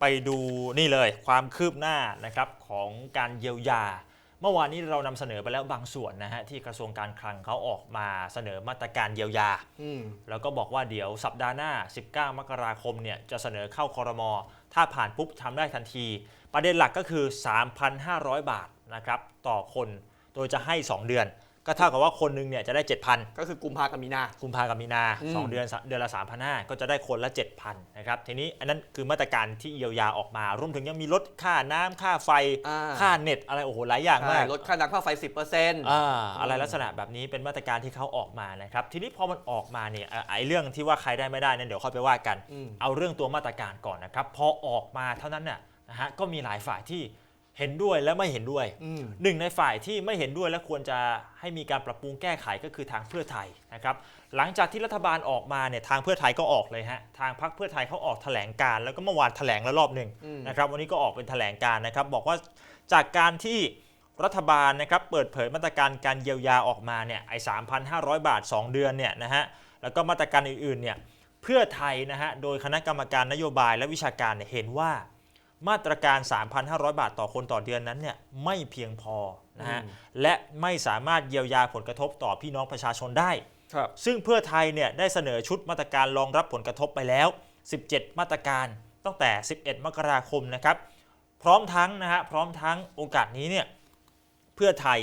ไปดูนี่เลยความคืบหน้านะครับของการเยียวยา เมื่อวานนี้เรานำเสนอไปแล้วบางส่วนนะฮะที่กระทรวงการคลังเขาออกมาเสนอมาตรการเยียวยาอืมแล้วก็บอกว่าเดี๋ยวสัปดาห์หน้า 19 มกราคมเนี่ยจะเสนอเข้าคอรมอถ้าผ่านปุ๊บทำได้ทันที ประเด็นหลักก็คือ 3,500 บาทนะครับต่อคนโดยจะให้ 2 เดือน ก็เท่ากับว่าคนหนึงเนี่ยจะได้ 7,000 ก็คือกุมภากับมีนา กุมภากับมีนาอืม สองเดือนเดือนละ 3,500 ก็จะได้คนละ 7,000 นะครับ ทีนี้อันนั้นคือมาตรการที่เยียวยาออกมารวมถึงยังมีลดค่าน้ำค่าไฟ อ่าค่าเน็ตอะไรโอ้โหหลายอย่างมากลดค่าน้ำค่าไฟ 10%อ่าอะไรลักษณะแบบนี้เป็นมาตรการที่เขาออกมานะครับ ทีนี้พอมันออกมาเนี่ยเอ่อไอ้เรื่องที่ว่าใครได้ไม่ได้นั้นเดี๋ยวค่อยไปว่ากัน อืม เอาเรื่องตัวมาตรการก่อนนะครับ พอออกมาเท่านั้นน่ะนะฮะก็มีหลายฝ่ายที่ เห็นด้วยและไม่เห็นด้วย อืม หนึ่งในฝ่ายที่ไม่เห็นด้วยและควรจะให้มีการปรับปรุงแก้ไขก็คือทางเพื่อไทยนะครับหลังจากที่รัฐบาลออกมาเนี่ยทางเพื่อไทยก็ออกเลยฮะทางพรรคเพื่อไทยเขาออกแถลงการแล้วก็เมื่อวานแถลงแล้วรอบหนึ่งอืม นะครับวันนี้ก็ออกเป็นแถลงการนะครับบอกว่าจากการที่รัฐบาลนะครับเปิดเผยมาตรการการเยียวยาออกมาเนี่ยไอ้3,500 บาท 2 เดือนเนี่ยนะฮะแล้วก็มาตรการอื่นๆเนี่ยเพื่อไทยนะฮะโดยคณะกรรมการนโยบายและวิชาการเนี่ยเห็นว่า มาตรการ 3,500 บาทต่อคนต่อเดือนนั้นเนี่ยไม่เพียงพอนะฮะอืมและไม่สามารถเยียวยาผลกระทบต่อพี่น้องประชาชนได้ครับซึ่งเพื่อไทยเนี่ยได้เสนอชุดมาตรการรองรับผลกระทบไปแล้ว 17 มาตรการตั้งแต่ 11 มกราคมนะครับ พร้อมทั้งนะฮะพร้อมทั้งโอกาสนี้เนี่ยเพื่อไทย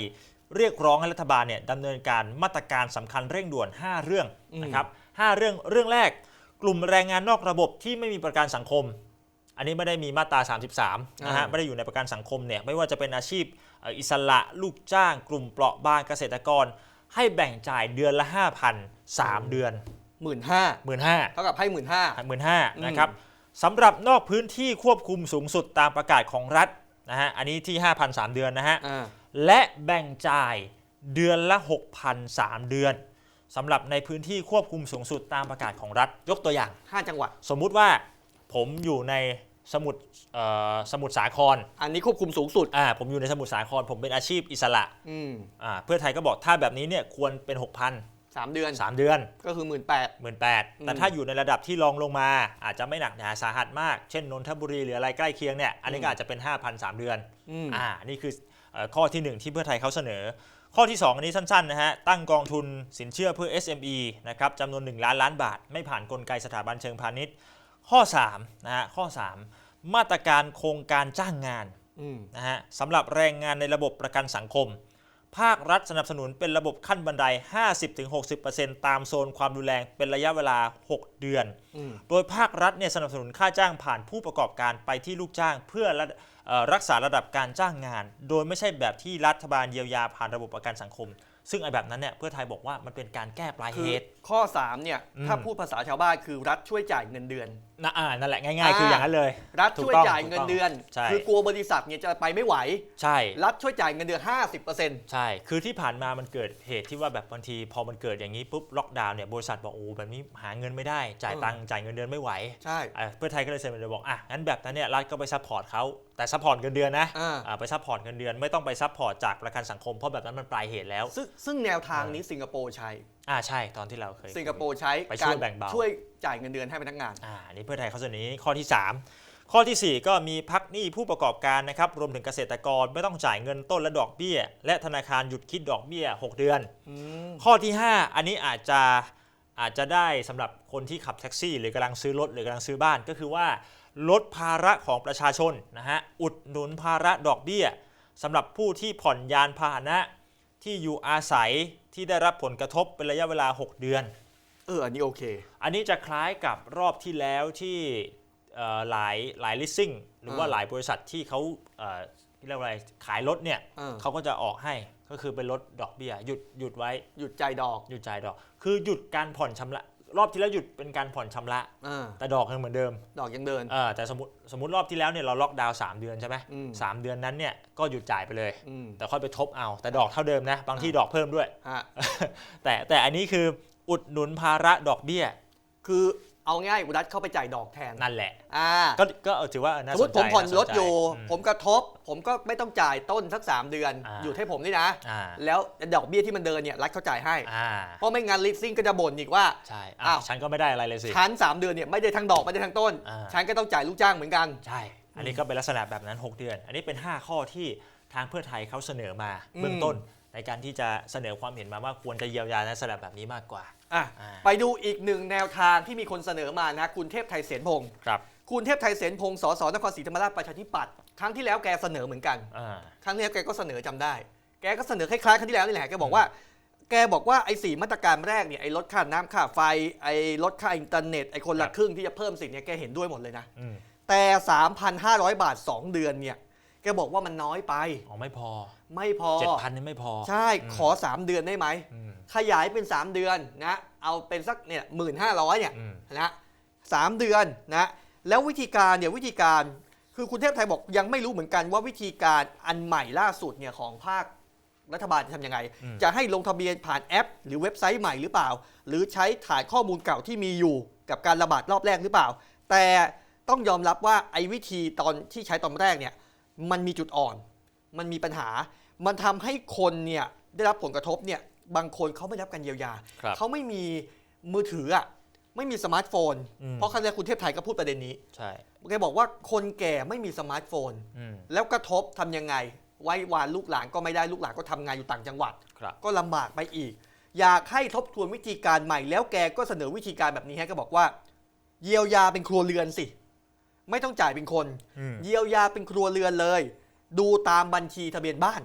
เรียกร้องให้รัฐบาลเนี่ยดำเนินการมาตรการสำคัญเร่งด่วน 5 เรื่องนะครับ5เรื่องเรื่องแรกกลุ่มแรงงานนอกระบบที่ไม่มีประกันสังคม อันนี้ไม่ได้มีมาตรา 33 นะฮะอ่าไม่ได้อยู่ในประกันสังคมเนี่ย ไม่ว่าจะเป็นอาชีพเอ่ออิสระลูกจ้าง กลุ่มเปราะบางเกษตรกร ให้แบ่งจ่ายเดือนละ 5,000 3 เดือน หมื่นห้า15,000เท่ากับให้หมื่นห้า หมื่นห้านะครับสำหรับนอกพื้นที่ควบคุมสูงสุดตามประกาศของรัฐนะฮะ อันนี้ที่ 5,000 3 เดือนนะฮะอ่าและแบ่งจ่ายเดือนละ 6,000 3 เดือนสำหรับในพื้นที่ควบคุมสูงสุดตามประกาศของรัฐ ยกตัวอย่าง ห้าจังหวัด สมมุติว่าผมอยู่ใน สมุทรเอ่อสมุทรสาครอันนี้ควบคุมสูงสุด อ่าผมอยู่ในสมุทรสาคร ผมเป็นอาชีพอิสระอืมอ่าเพื่อไทยก็บอกถ้าแบบนี้เนี่ยควรเป็น 6,000 สามเดือน3 เดือน ก็คือหมื่นแปดหมื่นแปดแต่อืมถ้าอยู่ในระดับที่รองลงมา อาจจะไม่หนักหนาสาหัสมาก เช่นนนทบุรีหรืออะไรใกล้เคียงเนี่ยอันนี้ก็อืมอาจจะเป็น 5,000 3 เดือนอืม อ่านี่คือเอ่อข้อที่1ที่เพื่อไทยเขาเสนอ ข้อที่ 2 อันนี้สั้นๆนะฮะตั้งกองทุนสินเชื่อเพื่อ SME นะครับจำนวน 1 ล้านล้านบาท ไม่ผ่านกลไกสถาบันเชิงพาณิชย์ ข้อ3นะฮะข้อ 3 มาตรการโครงการจ้างงานอืมนะฮะสำหรับแรงงานในระบบประกันสังคม ภาครัฐสนับสนุนเป็นระบบขั้นบันได 50-60%ตามโซนความรุนแรงเป็นระยะเวลา 6 เดือนอืมโดยภาครัฐเนี่ยสนับสนุนค่าจ้างผ่านผู้ประกอบการไปที่ลูกจ้าง เพื่อระเอ่อรักษาระดับการจ้างงาน โดยไม่ใช่แบบที่รัฐบาลเยียวยาผ่านระบบประกันสังคม ซึ่งไอ้แบบนั้นเนี่ยเพื่อไทยบอกว่ามันเป็นการแก้ปลายคืเหอตุ ข้อ 3 เนี่ย อืม ถ้าพูดภาษาชาวบ้านคือรัฐช่วยจ่ายเงินเดือน นะอ่านั่นแหละง่าย ๆ คืออย่างนั้นเลย รัฐถูกช่วยต้องจ่ายเงินเดือน ถูกต้องใช่ คือกลัวบริษัทเนี่ยจะไปไม่ไหว ใช่ รัฐช่วยจ่ายเงินเดือน 50%ใช่ คือที่ผ่านมามันเกิดเหตุที่ว่าแบบบางที พอมันเกิดอย่างนี้ปุ๊บล็อกดาวน์เนี่ยบริษัทบอกโอ้แบบนี้หาเงินไม่ได้ จ่ายตังค์จ่ายเงินเดือนไม่ไหวใช่ อะเพื่อไทยก็เลยเสนอบอกอะงั้นแบบนั้นเนี่ยรัฐก็ไปซัพพอร์ตเขา แต่ซัพพอร์ตเงินเดือนนะอ่า อ่าไปซัพพอร์ตเงินเดือนไม่ต้องไปซัพพอร์ตจากประกันสังคมเพราะแบบนั้นมันปลายเหตุแล้วซึ่งซึ่งแนวทางนี้สิงคโปร์ใช้ อ่าใช่ตอนที่เราเคย สิงคโปร์ใช้ไปช่วยการแบ่งเบา ช่วยจ่ายเงินเดือนให้พนักงาน อ่าอันนี่เพื่อไทยเขาเสนอนี้ข้อที่ 3 ข้อทีสี่ 4 ก็มีพักหนี้ผู้ประกอบการนะครับรวมถึงเกษตรกรไม่ต้องจ่ายเงินต้นและดอกเบี้ย และธนาคารหยุดคิดดอกเบี้ย 6 เดือน ข้อที่ 5 อันนี้อาจจะอาจจะได้สำหรับคนที่ขับแท็กซี่ หรือกำลังซื้อรถหรือกำลังซื้อบ้านก็คือว่า ลดภาระของประชาชนนะฮะอุดหนุนภาระดอกเบี้ยสำหรับผู้ที่ผ่อนยานพาหนะที่อยู่อาศัยที่ได้รับผลกระทบเป็นระยะเวลา 6 เดือน เออ อันนี้โอเค อันนี้จะคล้ายกับรอบที่แล้วที่เอ่อหลายหลาย leasing หรือว่าอ่าหลายบริษัทที่เขาเอ่อเรียกว่าอะไรขายรถเนี่ยอ่าเขาก็จะออกให้ก็คือเป็นลดดอกเบี้ยหยุดหยุดไว้หยุดจ่ายดอก หยุดจ่ายดอก คือหยุดการผ่อนชำระ รอบที่แล้วหยุดเป็นการผ่อนชำระ อ่าแต่ดอกยังเหมือนเดิมดอกยังเดิน เออแต่สมมติสมมติรอบที่แล้วเนี่ยเราล็อกดาวน์สามเดือนใช่ไหมอืม สามเดือนนั้นเนี่ยก็หยุดจ่ายไปเลย อืมแต่ค่อยไปทบเอาแต่ดอกเท่าเดิมนะ บางที่ดอกเพิ่มด้วย ฮะแต่แต่อันนี้คืออุดหนุนภาระดอกเบี้ย คือ เอาง่ายรัฐเข้าไปจ่ายดอกแทนนั่นแหละ อ่าก็ก็เออถือว่าน่าสมสมนติใจผมผ่อนน่าสนรถอยู่ใจผมกระทบ ผมก็ไม่ต้องจ่ายต้นสัก 3 เดือนอ่าอยู่ให้ผมนี่นะ อ่าแล้วดอกเบี้ยที่มันเดินเนี่ยรัฐเขาจ่ายให้ อ่าเพราะไม่งั้นลิสซิ่งก็จะบ่นอีกว่า ใช่อ้าอ้าว วฉันก็ไม่ได้อะไรเลยสิ ชั้น3เดือนเนี่ยไม่ได้ทั้งดอกไม่ได้ทั้งต้นอ่าฉันก็ต้องจ่ายลูกจ้างเหมือนกัน ใช่ อันนี้ก็เป็นลักษณะแบบนั้น 6 เดือน อันนี้เป็น 5 ข้อที่ทางเพื่อไทยเขาเสนอมาอืมเบื้องต้น ในการที่จะเสนอความเห็นมาว่าควรจะเยียวยาในลักษณะแบบนี้มากกว่า อะอ่า ไปดูอีกหนึ่งแนวทางที่มีคนเสนอมานะ คุณเทพไทยเสนพงศ์ครับคุณเทพไทยเสนพงศ์สสนครศรีธรรมราชประชาธิปัตย์ครั้งที่แล้วแกเสนอเหมือนกัน อ่าครั้งที่แล้วแกก็เสนอจำได้ แกก็เสนอคล้ายๆครั้งที่แล้วนี่แหละแกบอกว่า แกบอกว่าไอ้สี่มาตรการแรกเนี่ยไอ้ลดค่าน้ำค่าไฟไอ้ลดค่าอินเทอร์เน็ตไอ้คนครัละบครึ่งที่จะเพิ่มสิทธิ์เนี่ยแกเห็นด้วยหมดเลยนะ อืมแต่ 3,500 บาท 2 เดือนเนี่ยแก บอกว่ามันน้อยไป อ๋อไม่พอไม่พอ เจ็ดพันนี่ไม่พอ ใช่อืมขอ 3 เดือนได้ไหม อืม ขยายเป็น 3 เดือนนะเอาเป็นสักเนี่ยหมื่นห้าร้อยเนี่ยอืม นะสามเดือนนะแล้ววิธีการเนี่ยวิธีการคือคุณเทพไทยบอกยังไม่รู้เหมือนกันว่าวิธีการอันใหม่ล่าสุดเนี่ยของภาครัฐบาลจะทำยังไง อืม จะให้ลงทะเบียนผ่านแอป หรือเว็บไซต์ใหม่หรือเปล่า หรือใช้ฐานข้อมูลเก่าที่มีอยู่กับการระบาดรอบแรกหรือเปล่า แต่ต้องยอมรับว่าไอ้วิธีตอนที่ใช้ตอนแรกเนี่ย มันมีจุดอ่อน มันมีปัญหา มันทำให้คนเนี่ยได้รับผลกระทบเนี่ยบางคนเขาไม่ได้รับการเยียวยาครับเขาไม่มีมือถืออะไม่มีสมาร์ทโฟนอืมเพราะครั้งแรกคุณเทพไทยก็พูดประเด็นนี้ ใช่แกบอกว่าคนแก่ไม่มีสมาร์ทโฟนอืมแล้วกระทบทำยังไง ไว้วานลูกหลานก็ไม่ได้ลูกหลานก็ทำงานอยู่ต่างจังหวัดครับก็ลำบากไปอีก อยากให้ทบทวนวิธีการใหม่ แล้วแกก็เสนอวิธีการแบบนี้ให้ก็บอกว่า เยียวยาเป็นครัวเรือนสิ ไม่ต้องจ่ายเป็นคน อืม เยียวยาเป็นครัวเรือนเลย ดูตามบัญชีทะเบียนบ้าน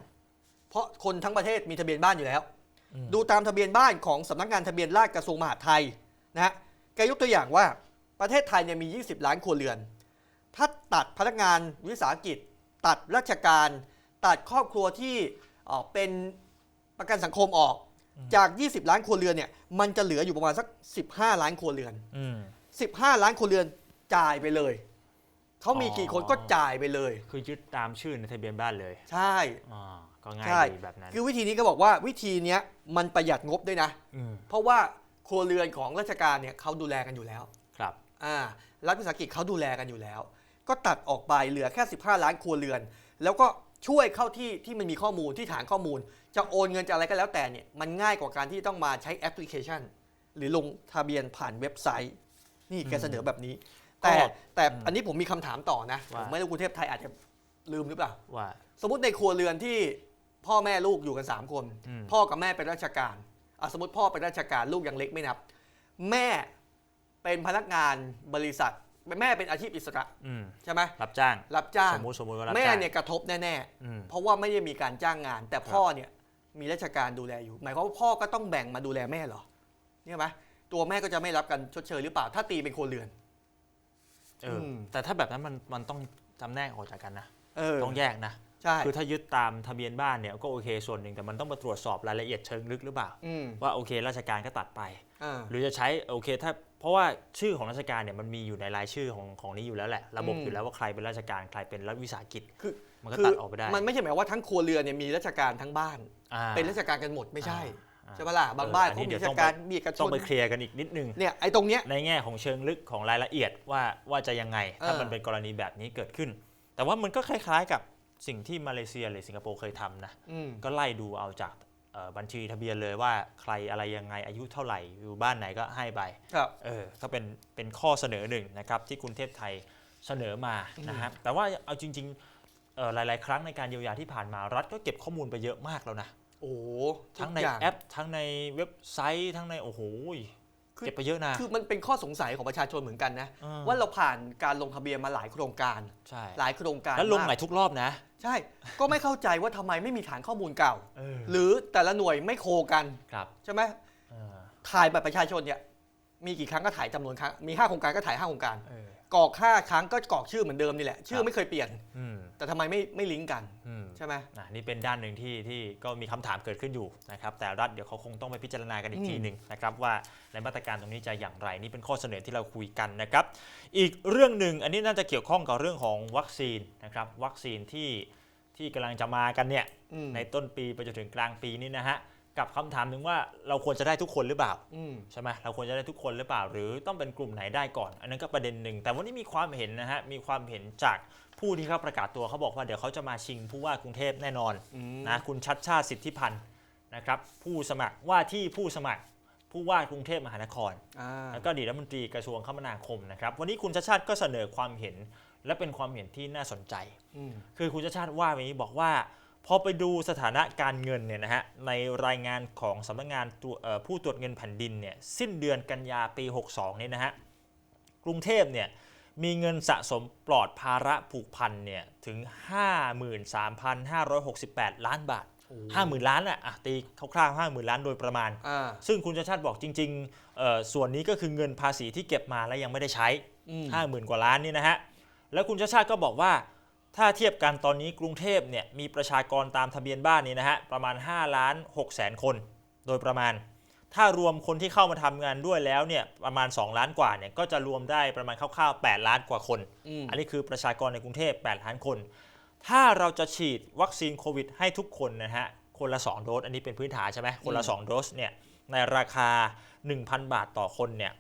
เพราะคนทั้งประเทศมีทะเบียนบ้านอยู่แล้ว อืม ดูตามทะเบียนบ้านของสำนักงานทะเบียนราษฎรกระทรวงมหาดไทยนะฮะแกยกตัวอย่างว่าประเทศไทยเนี่ยมี 20 ล้านครัวเรือน ถ้าตัดพนักงานวิสาหกิจ ตัดราชการ ตัดครอบครัวที่เอ่อเป็นประกันสังคมออก จาก 20 ล้านครัวเรือนเนี่ยมันจะเหลืออยู่ประมาณสัก 15 ล้านครัวเรือน อืม 15 ล้านครัวเรือนจ่ายไปเลย เขามีกี่คนอ๋อก็จ่ายไปเลย คือยึดตามชื่อในทะเบียนบ้านเลยใช่อ่าก็ง่ายใช่ดีแบบนั้นคือวิธีนี้ก็บอกว่าวิธีเนี้ยมันประหยัดงบด้วยนะอืมเพราะว่าครัวเรือนของราชการเนี่ยเขาดูแลกันอยู่แล้วครับ อ่ารัฐวิสาหกิจเขาดูแลกันอยู่แล้ว ก็ตัดออกไปเหลือแค่ 15 ล้านครัวเรือน แล้วก็ช่วยเข้าที่ที่มันมีข้อมูลที่ฐานข้อมูล จะโอนเงินจะอะไรก็แล้วแต่เนี่ยมันง่ายกว่าการที่ต้องมาใช้แอปพลิเคชัน หรือลงทะเบียนผ่านเว็บไซต์ นี่แกเสนอแบบนี้ แต่ก็แต่อืมอันนี้ผมมีคำถามต่อนะผว่ามไม่รู้กรุงเทพไทยอาจจะลืมหรือเปล่า ว่า สมมติในครัวเรือนที่พ่อแม่ลูกอยู่กัน 3 คน อืม พ่อกับแม่เป็นราชการอะสมมติพ่อเป็นราชการลูกยังเล็กไม่นับ แม่เป็นพนักงานบริษัท แม่เป็นอาชีพอิสระอืมใช่ไหมรับจ้าง รับจ้าง สมมุติสมมุติว่ารับแม่จ้างเนี่ยกระทบแน่อืม ๆ เพราะว่าไม่ได้มีการจ้างงาน แต่พ่อเนี่ยมีราชการดูแลอยู่ หมายความว่าพ่อก็ต้องแบ่งมาดูแลแม่เหรอเนี่ยไหมตัวแม่ก็จะไม่รับการชดเชยหรือเปล่า ถ้าตีเป็นครัวเรือน เอออม แต่ถ้าแบบนั้นมันมันต้องจำแนกออกจากกันนะ เออต้องแยกนะ ใช่คือถ้ายึดตามทะเบียนบ้านเนี่ยก็โอเคส่วนหนึ่งแต่มันต้องมาตรวจสอบรายละเอียดเชิงลึกหรือเปล่า อืมว่าโอเคราชการก็ตัดไป อ่า หรือจะใช้โอเคถ้าเพราะว่าชื่อของราชการเนี่ยมันมีอยู่ในรายชื่อของของนี้อยู่แล้วแหละ ระบบอืม อยู่แล้วว่าใครเป็นราชการใครเป็นรัฐวิสาหกิจ คือมันก็คืตัดออกไปได้ มันไม่ใช่หมายว่าทั้งครัวเรือนเนี่ยมีราชการทั้งบ้าน อ่า เป็นราชการกันหมดไม่ใช่ อ่า ใช่ปะล่ะบางบ้านเอออันเขานี้มีเดี๋ยวราชต้องการไปมีเอกชต้องนไปเคลียร์กันอีกนิดนึงเนี่ยไอ้ตรงเนี้ยในแง่ของเชิงลึกของรายละเอียดว่าว่าจะยังไงถ้าเออมันเป็นกรณีแบบนี้เกิดขึ้น แต่ว่ามันก็คล้ายๆกับสิ่งที่มาเลเซียหรือสิงคโปร์เคยทำนะอืมก็ไล่ดูเอาจากเอ่อบัญชีทะเบียนเลยว่าใครอะไรยังไงอายุเท่าไหร่อยู่บ้านไหนก็ให้ไปครับเออก็เป็นเป็นข้อเสนอหนึ่งนะครับที่คุณเทพไทยเสนอมานะฮะแต่ว่าเอาจริงๆเอ่อหลาย ๆ ครั้งในการเยียวยาที่ผ่านมารัฐก็เก็บข้อมูลไปเยอะมากแล้วนะ โอ้โหทั้งในทุกย่าแอป ทั้งในเว็บไซต์ทั้งในโอ้โหคือเก็บไปเยอะนะ คือมันเป็นข้อสงสัยของประชาชนเหมือนกันนะเออว่าเราผ่านการลงทะเบียนมาหลายโครงการ ใช่หลายโครงการแล้วลงใหม่มากทุกรอบนะ ใช่ ก็ไม่เข้าใจว่าทำไมไม่มีฐานข้อมูลเก่า เออ หรือแต่ละหน่วยไม่โคกันครับใช่ไหมเออถ่ายบัตรประชาชนเนี่ยมีกี่ครั้งก็ถ่ายจำนวนครั้งมี5โครงการก็ถ่าย5โครงการ เออกรอก5ครั้งก็กรอกชื่อเหมือนเดิมนี่แหละ ชื่ครัอบไม่เคยเปลี่ยน อืม แต่ทำไมไม่ไม่ลิงก์กันอืม ใช่ไหม อะนี่เป็นด้านหนึ่งที่ที่ก็มีคำถามเกิดขึ้นอยู่นะครับแต่รัฐเดี๋ยวเขาคงต้องไปพิจารณากันอีกอืมทีหนึ่งนะครับว่าในมาตรการตรงนี้จะอย่างไรนี่เป็นข้อเสนอที่เราคุยกันนะครับอีกเรื่องหนึ่งอันนี้น่าจะเกี่ยวข้องกับเรื่องของวัคซีนนะครับวัคซีนที่ที่กำลังจะมากันเนี่ยอืม ในต้นปีไปจนถึงกลางปีนี้นะฮะกับคำถามหนึ่งว่าเราควรจะได้ทุกคนหรือเปล่า อืม ใช่ไหมเราควรจะได้ทุกคนหรือเปล่า หรือต้องเป็นกลุ่มไหนได้ก่อน อันนั้นก็ประเด็นหนึ่ง แต่วันนี้มีความเห็นนะฮะ มีความเห็นจาก ผู้ที่เขาประกาศตัวเขาบอกว่าเดี๋ยวเขาจะมาชิงผู้ว่ากรุงเทพแน่นอนอืมนะคุณชัดชาติสิทธิพันธ์นะครับผู้สมัครว่าที่ผู้สมัครผู้ว่ากรุงเทพมหานครอ่าแล้วก็อดีตรัฐมนตรีกระทรวงคมนาคมนะครับวันนี้คุณชัดชาติก็เสนอความเห็นและเป็นความเห็นที่น่าสนใจอืมคือคุณชาติชาติว่าไว้นี้บอกว่า พอไปดูสถานะการเงินเนี่ยนะฮะในรายงานของสำนักงานตัวเอ่อผู้ตรวจเงินแผ่นดินเนี่ยสิ้นเดือนกันยาปี 62เนี่ยนะฮะกรุงเทพเนี่ย มีเงินสะสมปลอดภาระผูกพันเนี่ยถึง 53,568 ล้านบาท 50,000 ล้านอะอะตีคร่าวๆ50,000 ล้านโดยประมาณ อ่าซึ่งคุณชาติชาติบอกจริงๆเอ่อส่วนนี้ก็คือเงินภาษีที่เก็บมาแล้วยังไม่ได้ใช้ อืม ห้าหมื่นกว่าล้านนี่นะฮะ แล้วคุณชาติชาติก็บอกว่า ถ้าเทียบกันตอนนี้กรุงเทพเนี่ยมีประชากรตามทะเบียนบ้านนี่นะฮะ ประมาณ5ล้าน6แสนคน โดยประมาณ ถ้ารวมคนที่เข้ามาทำงานด้วยแล้วเนี่ยประมาณ 2 ล้านกว่าเนี่ยก็จะรวมได้ประมาณคร่าวๆ 8 ล้านกว่าคนอืมอันนี้คือประชากรในกรุงเทพ 8 ล้านคน ถ้าเราจะฉีดวัคซีนโควิดให้ทุกคนนะฮะ คนละ 2 โดส อันนี้เป็นพื้นฐานใช่ไหมคนละ 2 โดสเนี่ยในราคา 1,000 บาทต่อคนเนี่ย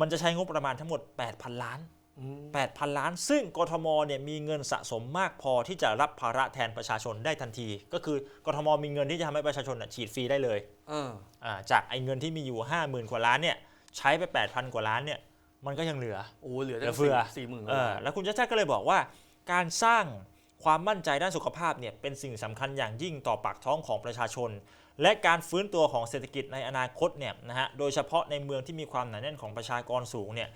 มันจะใช้งบประมาณทั้งหมด 8,000 ล้านอืม 8,000 ล้าน ซึ่งกทมเนี่ยมีเงินสะสมมากพอที่จะรับภาระแทนประชาชนได้ทันที ก็คือกทมมีเงินที่จะทำให้ประชาชนน่ะฉีดฟรีได้เลยเอออ่าจากไอ้เงินที่มีอยู่ 50,000 กว่าล้านเนี่ยใช้ไป 8,000 กว่าล้านเนี่ยมันก็ยังเหลือโอ้เหลือเหลืตั้องเฟือสี่หมื่นเออแล้วคุณชาติชาติก็เลยบอกว่า การสร้างความมั่นใจด้านสุขภาพเนี่ยเป็นสิ่งสำคัญอย่างยิ่งต่อปากท้องของประชาชน และการฟื้นตัวของเศรษฐกิจในอนาคตเนี่ยนะฮะโดยเฉพาะในเมืองที่มีความหนาแน่นของประชากรสูงเนี่ย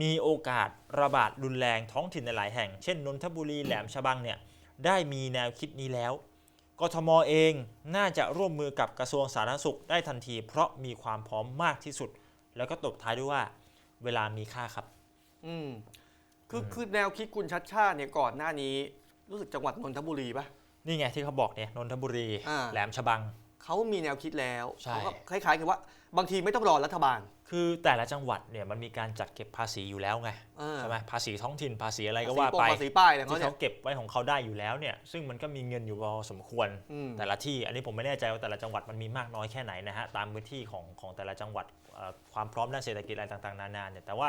มีโอกาสระบาดรุนแรงท้องถิ่นในหลายแห่ง เช่นนนทบุรีแหลมฉบังเนี่ยได้มีแนวคิดนี้แล้ว กทมเองน่าจะร่วมมือกับกระทรวงสาธารณสุขได้ทันที เพราะมีความพร้อมมากที่สุด แล้วก็ตบท้ายด้วยว่าเวลามีค่าครับ อืมคือคือแนวคิดคุณชัดชาติเนี่ยก่อนหน้านี้ รู้สึกจังหวัดนนทบุรีปะนี่ไงที่เขาบอกเนี่ยนนทบุรี อ่า แหลมฉบัง เขามีแนวคิดแล้วใช่ เขาก็คล้ายๆกับว่าบางทีไม่ต้องรอรัฐบาล คือแต่ละจังหวัดเนี่ยมันมีการจัดเก็บภาษีอยู่แล้วไงเออ ใช่ไหมภาษีท้องถิ่นภาษีอะไรก็ภษีว่าปงไป ภาษีป้ายอะไรของที่เขาเนี่เขาย เก็บไว้ของเขาได้อยู่แล้วเนี่ย ซึ่งมันก็มีเงินอยู่พอสมควรอืม แต่ละที่ อันนี้ผมไม่แน่ใจว่าแต่ละจังหวัดมันมีมากน้อยแค่ไหนนะฮะตามพื้นที่ของของแต่ละจังหวัดเอ่อความพร้อมด้านเศรษฐกิจอะไรต่างๆนานาเนี่ยแต่ว่า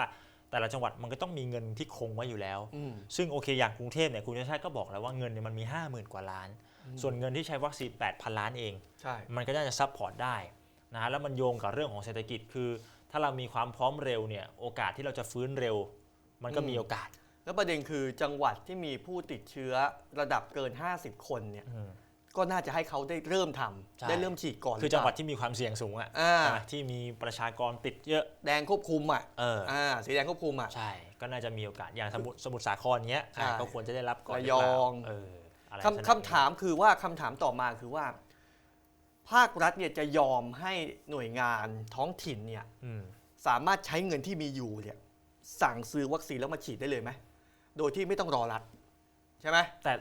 แต่ละจังหวัดมันก็ต้องมีเงินที่คงไว้อยู่แล้ว อืมซึ่งโอเคอย่างกรุงเทพเนี่ยคุณชาติชาติก็บอกแล้วว่าเงินเนี่ยมันมี 5 0,000 กว่าล้าน ส่วนเงินที่ใช้วัคซีน 8,000 ล้านเอง ใช่ มันก็น่าจะซับพอร์ตได้นะฮะแล้วมันโยงกับเรื่องของเศรษฐกิจคือ ถ้าเรามีความพร้อมเร็วเนี่ยโอกาสที่เราจะฟื้นเร็ว มันก็มีโอกาส แล้วประเด็นคือจังหวัดที่มีผู้ติดเชื้อระดับเกิน 50 คนเนี่ยอืมก็น่าจะให้เขาได้เริ่มทำใช่ได้เริ่มฉีดก่อนคือจังหวัดที่มีความเสี่ยงสูงอะอ่าใช่ไหมที่มีประชากรติดเยอะแดงควบคุมอะเอออ่าสีแดงควบคุมอะใช่ก็น่าจะมีโอกาสอย่างสมุทรสมุทรสาครเงี้ยใช่อะก็ควรจะได้รับก่อนระหรืเปล่ายองเอออะไรคำคำถามคือว่าคำถามต่อมาคือว่า ภาครัฐเนี่ยจะยอมให้หน่วยงานท้องถิ่นเนี่ย อืม สามารถใช้เงินที่มีอยู่เนี่ยสั่งซื้อวัคซีนแล้วมาฉีดได้เลยไหมโดยที่ไม่ต้องรอรัฐใช่ไหมแต่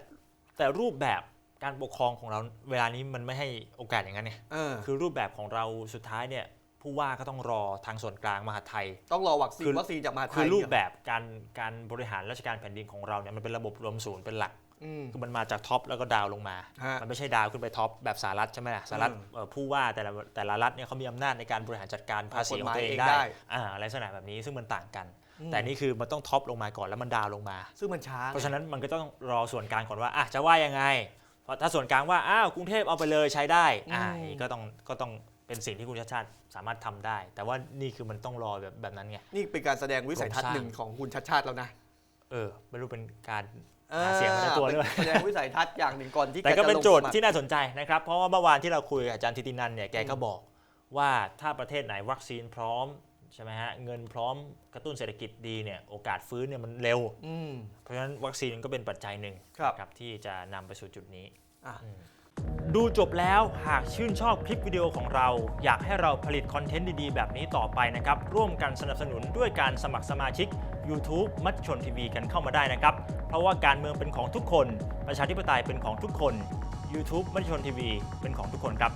แต่รูปแบบการปกครองของเราเวลานี้มันไม่ให้โอกาสอย่างนั้นเนี่ยเออคือรูปแบบของเราสุดท้ายเนี่ยผู้ว่าก็ต้องรอทางส่วนกลางมหาดไทย ต้องรอวัคซีนคือ วัคซีนจากมหาไทคืยอรูปแบบการการบริหารราชการแผ่นดินของเราเนี่ยมันเป็นระบบรวมศูนย์เป็นหลักอืม คือมันมาจากท็อปแล้วก็ดาวลงมา ฮะมันไม่ใช่ดาวขึ้นไปท็อปแบบสหรัฐใช่ไหมล่ะสหรัฐอืมเอ่อผู้ว่าแต่ละแต่ละรัฐเนี่ยเขามีอำนาจในการบริหารจัดการภาษีของตัวเองกฎหมายเองได้ ได้อ่าอะไรลักษณะแบบนี้ซึ่งมันต่างกันอืมแต่นี่คือมันต้องท็อปลงมาก่อนแล้วมันดาวลงมา ซึ่งมันช้าเพราะฉะนั้นมันก็ต้องรอส่วนกลางก่อนว่าอะจะว่ายังไง เพราะถ้าส่วนกลางว่าอ้าวกรุงเทพเอาไปเลยใช้ได้อ่าอย่างนี้ก็ต้องก็ต้องเป็นสิ่งที่คุณชาติชาติสามารถทำได้ แต่ว่านี่คือมันต้องรอแบบแบบนั้นไง นี่เป็นการแสดงวิสัยทัศน์โครงสร้างหนึ่งของคุณชัดชาติแล้วนะ เออไม่รู้เป็นการ หาเสียงมาในตัวด้วยแสดงวิสัยทัศน์อย่างหนึ่งก่อนที่แต่ก็แจะเป็นลงโจทย์สมัครที่น่าสนใจนะครับ เพราะว่าเมื่อวานที่เราคุยกับอาจารย์ธิตินันเนี่ยแกก็บอกว่าถ้าประเทศไหนวัคซีนพร้อมใช่ไหมฮะเงินพร้อมกระตุ้นเศรษฐกิจดีเนี่ยโอกาสฟื้นเนี่ยมันเร็วอืมเพราะฉะนั้นวัคซีนก็เป็นปัจจัยหนึ่งครับนะครับที่จะนำไปสู่จุดนี้อะดูจบแล้วหากชื่นชอบคลิปวิดีโอของเรา อยากให้เราผลิตคอนเทนต์ดีๆ แบบนี้ต่อไปนะครับ ร่วมกันสนับสนุนด้วยการสมัครสมาชิก YouTube มัชชนทีวีกันเข้ามาได้นะครับ เพราะว่าการเมืองเป็นของทุกคน ประชาธิปไตยเป็นของทุกคน YouTube มัชชนทีวีเป็นของทุกคนครับ